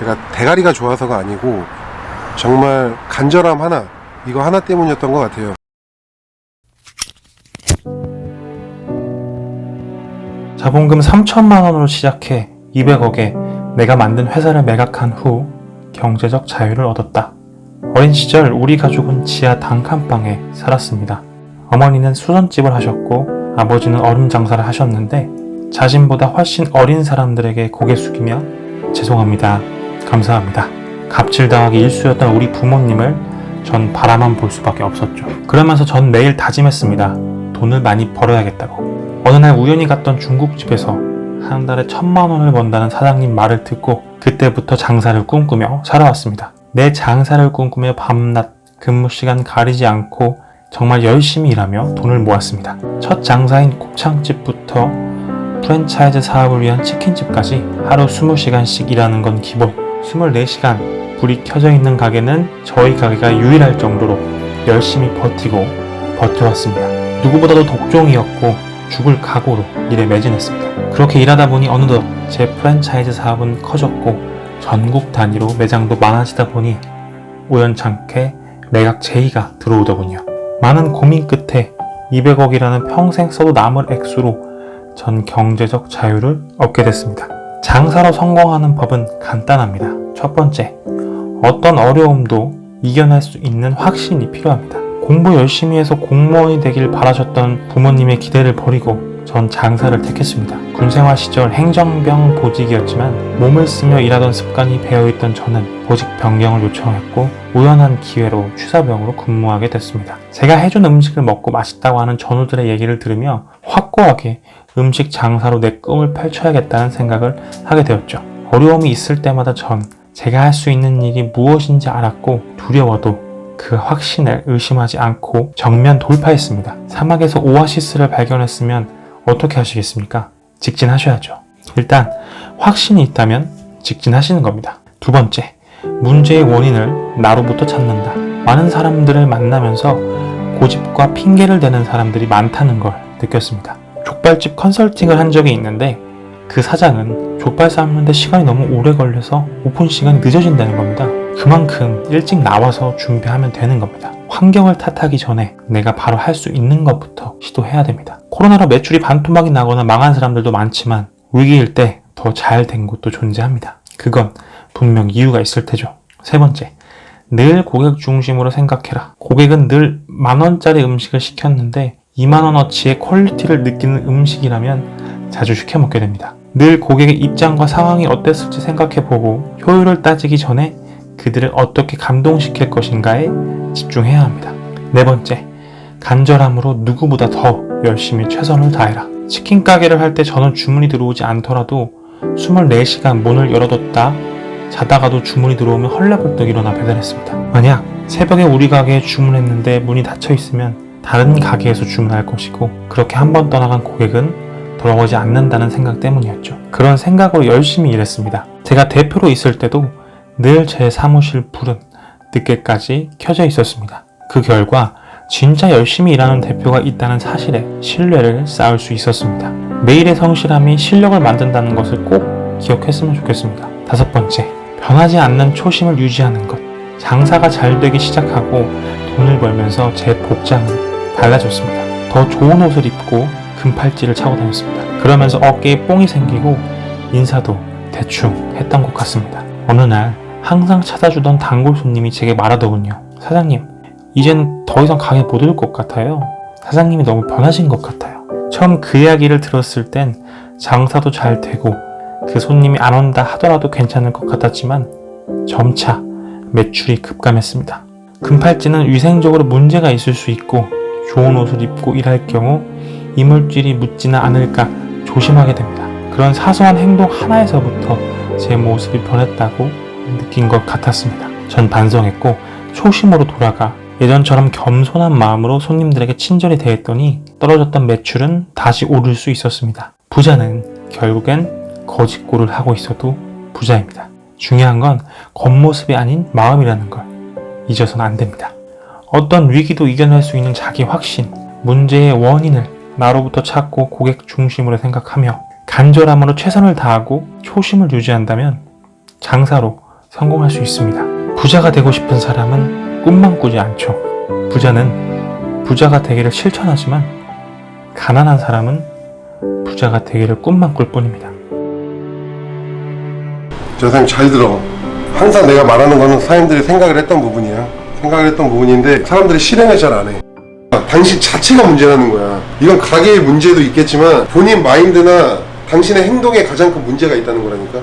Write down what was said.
제가 대가리가 좋아서가 아니고 정말 간절함 하나 이거 하나 때문이었던 것 같아요. 자본금 3천만 원으로 시작해 200억에 내가 만든 회사를 매각한 후 경제적 자유를 얻었다. 어린 시절 우리 가족은 지하 단칸방에 살았습니다. 어머니는 수선집을 하셨고 아버지는 얼음 장사를 하셨는데 자신보다 훨씬 어린 사람들에게 고개 숙이며 죄송합니다. 감사합니다. 갑질당하기 일쑤였던 우리 부모님을 전 바라만 볼 수밖에 없었죠. 그러면서 전 매일 다짐했습니다. 돈을 많이 벌어야겠다고. 어느 날 우연히 갔던 중국집에서 한 달에 천만 원을 번다는 사장님 말을 듣고 그때부터 장사를 꿈꾸며 살아왔습니다. 내 장사를 꿈꾸며 밤낮 근무 시간 가리지 않고 정말 열심히 일하며 돈을 모았습니다. 첫 장사인 곱창집부터 프랜차이즈 사업을 위한 치킨집까지 하루 20시간씩 일하는 건 기본. 24시간 불이 켜져 있는 가게는 저희 가게가 유일할 정도로 열심히 버티고 버텨왔습니다. 누구보다도 독종이었고 죽을 각오로 일에 매진했습니다. 그렇게 일하다 보니 어느덧 제 프랜차이즈 사업은 커졌고 전국 단위로 매장도 많아지다 보니 우연찮게 매각 제의가 들어오더군요. 많은 고민 끝에 200억이라는 평생 써도 남을 액수로 전 경제적 자유를 얻게 됐습니다. 장사로 성공하는 법은 간단합니다. 첫 번째, 어떤 어려움도 이겨낼 수 있는 확신이 필요합니다. 공부 열심히 해서 공무원이 되길 바라셨던 부모님의 기대를 버리고 전 장사를 택했습니다. 군생활 시절 행정병 보직이었지만 몸을 쓰며 일하던 습관이 배어있던 저는 보직 변경을 요청했고 우연한 기회로 취사병으로 근무하게 됐습니다. 제가 해준 음식을 먹고 맛있다고 하는 전우들의 얘기를 들으며 확고하게 음식 장사로 내 꿈을 펼쳐야겠다는 생각을 하게 되었죠. 어려움이 있을 때마다 전 제가 할 수 있는 일이 무엇인지 알았고 두려워도 그 확신을 의심하지 않고 정면 돌파했습니다. 사막에서 오아시스를 발견했으면 어떻게 하시겠습니까? 직진하셔야죠. 일단 확신이 있다면 직진하시는 겁니다. 두 번째, 문제의 원인을 나로부터 찾는다. 많은 사람들을 만나면서 고집과 핑계를 대는 사람들이 많다는 걸 느꼈습니다. 족발집 컨설팅을 한 적이 있는데 그 사장은 족발 삶는데 시간이 너무 오래 걸려서 오픈 시간이 늦어진다는 겁니다. 그만큼 일찍 나와서 준비하면 되는 겁니다. 환경을 탓하기 전에 내가 바로 할 수 있는 것부터 시도해야 됩니다. 코로나로 매출이 반토막이 나거나 망한 사람들도 많지만 위기일 때 더 잘 된 곳도 존재합니다. 그건 분명 이유가 있을 테죠. 세 번째, 늘 고객 중심으로 생각해라. 고객은 늘 만원짜리 음식을 시켰는데 2만원어치의 퀄리티를 느끼는 음식이라면 자주 시켜 먹게 됩니다. 늘 고객의 입장과 상황이 어땠을지 생각해보고 효율을 따지기 전에 그들을 어떻게 감동시킬 것인가에 집중해야 합니다. 네 번째, 간절함으로 누구보다 더 열심히 최선을 다해라. 치킨 가게를 할 때 저는 주문이 들어오지 않더라도 24시간 문을 열어뒀다 자다가도 주문이 들어오면 헐레벌떡 일어나 배달했습니다. 만약 새벽에 우리 가게에 주문했는데 문이 닫혀 있으면 다른 가게에서 주문할 것이고 그렇게 한 번 떠나간 고객은 돌아오지 않는다는 생각 때문이었죠. 그런 생각으로 열심히 일했습니다. 제가 대표로 있을 때도 늘 제 사무실 불은 늦게까지 켜져 있었습니다. 그 결과 진짜 열심히 일하는 대표가 있다는 사실에 신뢰를 쌓을 수 있었습니다. 매일의 성실함이 실력을 만든다는 것을 꼭 기억했으면 좋겠습니다. 다섯 번째, 변하지 않는 초심을 유지하는 것. 장사가 잘 되기 시작하고 돈을 벌면서 제 복장은 달라졌습니다. 더 좋은 옷을 입고 금팔찌를 차고 다녔습니다. 그러면서 어깨에 뽕이 생기고 인사도 대충 했던 것 같습니다. 어느 날 항상 찾아주던 단골 손님이 제게 말하더군요. 사장님, 이젠 더 이상 가게 못 올 것 같아요. 사장님이 너무 변하신 것 같아요. 처음 그 이야기를 들었을 땐 장사도 잘 되고 그 손님이 안 온다 하더라도 괜찮을 것 같았지만 점차 매출이 급감했습니다. 금팔찌는 위생적으로 문제가 있을 수 있고 좋은 옷을 입고 일할 경우 이물질이 묻지는 않을까 조심하게 됩니다. 그런 사소한 행동 하나에서부터 제 모습이 변했다고 느낀 것 같았습니다. 전 반성했고 초심으로 돌아가 예전처럼 겸손한 마음으로 손님들에게 친절히 대했더니 떨어졌던 매출은 다시 오를 수 있었습니다. 부자는 결국엔 거짓골을 하고 있어도 부자입니다. 중요한 건 겉모습이 아닌 마음이라는 걸 잊어서는 안 됩니다. 어떤 위기도 이겨낼 수 있는 자기 확신, 문제의 원인을 나로부터 찾고 고객 중심으로 생각하며 간절함으로 최선을 다하고 초심을 유지한다면 장사로 성공할 수 있습니다. 부자가 되고 싶은 사람은 꿈만 꾸지 않죠. 부자는 부자가 되기를 실천하지만 가난한 사람은 부자가 되기를 꿈만 꿀 뿐입니다. 저 사장님 잘 들어. 항상 내가 말하는 거는 사람들이 생각을 했던 부분이야. 생각을 했던 부분인데 사람들이 실행을 잘 안 해. 당신 자체가 문제라는 거야. 이건 가게의 문제도 있겠지만 본인 마인드나 당신의 행동에 가장 큰 문제가 있다는 거라니까.